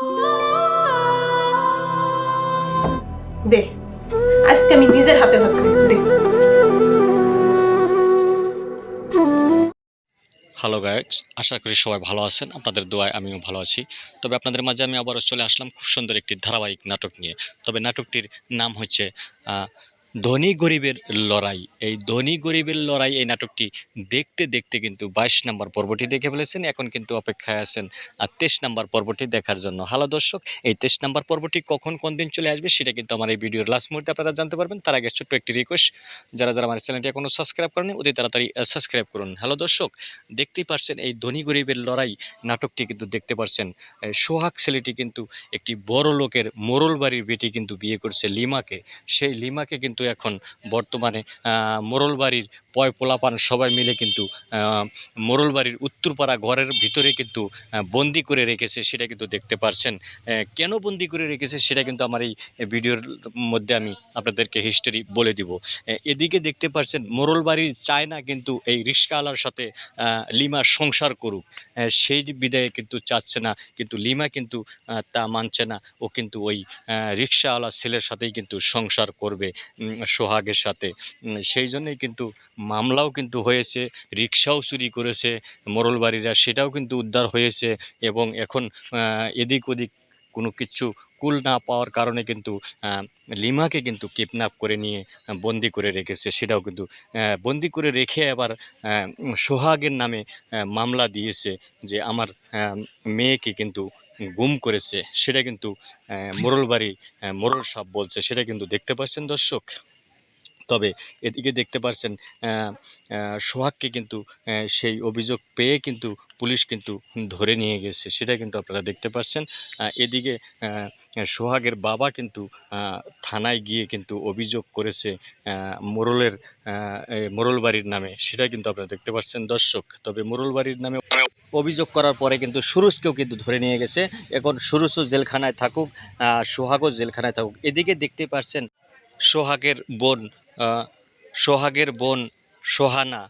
দে, আজকে আমি নিজের হাতে ভাত দে। হ্যালো গাইজ আশা করি সবাই ভালো আছেন। আপনাদের দোয়ায় আমিও ভালো আছি। তবে আপনাদের মাঝে আমি আবারও চলে আসলাম খুব সুন্দর একটি ধারাবাহিক নাটক নিয়ে। তবে নাটকটির নাম হচ্ছে ধনী গরিবের লড়াই। এই ধনী গরিবের লড়াই এই নাটকটি দেখতে দেখতে কিন্তু বাইশ নম্বর পর্বটি দেখে ফেলেছেন। এখন কিন্তু অপেক্ষায় আছেন আর তেইশ নম্বর পর্বটি দেখার জন্য। হ্যালো দর্শক, এই তেইশ নম্বর পর্বটি কখন, কোন দিন চলে আসবে সেটা কিন্তু আমার এই ভিডিওর লাস্ট মুহূর্তে আপনারা জানতে পারবেন। তার আগে ছোট্ট একটি রিকোয়েস্ট যারা যারা আমার চ্যানেলটি এখনও সাবস্ক্রাইব করেনি অতি তাড়াতাড়ি সাবস্ক্রাইব করুন। হ্যালো দর্শক, দেখতেই পারছেন এই ধনী গরিবের লড়াই নাটকটি কিন্তু দেখতে পারছেন। সোহাগ ছেলেটি কিন্তু একটি বড় লোকের মোরল বাড়ির বেটি কিন্তু বিয়ে করছে লিমাকে। সেই লিমাকে কিন্তু এখন বর্তমানে মোরলবাড়ির মোরল বাড়ির পয় পোলাপান সবাই মিলে কিন্তু আহ, মোরল বাড়ির উত্তরপাড়া ঘরের ভিতরে কিন্তু বন্দি করে রেখেছে সেটা কিন্তু দেখতে পারছেন। কেন বন্দি করে রেখেছে সেটা কিন্তু আমার এই ভিডিওর মধ্যে আমি আপনাদেরকে হিস্টোরি বলে দিব। এদিকে দেখতে পারছেন মোরল বাড়ির চায় না কিন্তু এই রিক্সাওয়ালার সাথে লিমা সংসার করুক। সেই বিদায়ে কিন্তু চাচ্ছে না কিন্তু লিমা কিন্তু তা মানছে না। ও কিন্তু ওই রিক্সাওয়ালা ছেলের সাথেই কিন্তু সংসার করবে সোহাগের সাথে। সেই জন্যই কিন্তু মামলাও কিন্তু হয়েছে রিক্সাও চুরি করেছে মোরলবাড়িরা, সেটাও কিন্তু উদ্ধার হয়েছে এবং এখন এদিক ওদিক কোনো কিছু কুল না পাওয়ার কারণে কিন্তু লিমাকে কিন্তু কিডন্যাপ করে নিয়ে বন্দি করে রেখেছে, সেটাও কিন্তু বন্দি করে রেখে আবার সোহাগের নামে মামলা দিয়েছে যে আমার মেয়েকে কিন্তু গুম করেছে, সেটা কিন্তু মোরলবাড়ি মোরল সাপ বলছে, সেটা কিন্তু দেখতে পাচ্ছেন দর্শক? তবে এদিকে দেখতে পাচ্ছেন সোহাগকে কিন্তু সেই অভিযোগ পেয়ে কিন্তু পুলিশ কিন্তু ধরে নিয়ে গেছে সেটা কিন্তু আপনারা দেখতে পাচ্ছেন এদিকে সোহাগের বাবা কিন্তু থানায় গিয়ে কিন্তু অভিযোগ করেছে মোরলের আহ, এ, মোরল বাড়ির নামে সেটা কিন্তু আপনারা দেখতে পাচ্ছেন দর্শক তবে মোরল বাড়ির নামে অভিযোগ করার পরে কিন্তু সুরজকেও কিন্তু ধরে নিয়ে গেছে। এখন সুরজও জেলখানায় থাকুক সোহাগও জেলখানায় থাকুক। এদিকে দেখতে পাচ্ছেন সোহাগের বোন সোহাগের বোন সোহানা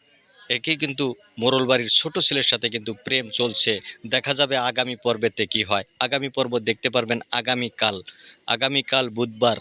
একে কিন্তু মোরলবাড়ির ছোট ছেলের সাথে কিন্তু প্রেম চলছে। দেখা যাবে আগামী পর্বেতে কি হয়। আগামী পর্ব দেখতে পারবেন আগামীকাল। আগামীকাল বুধবার।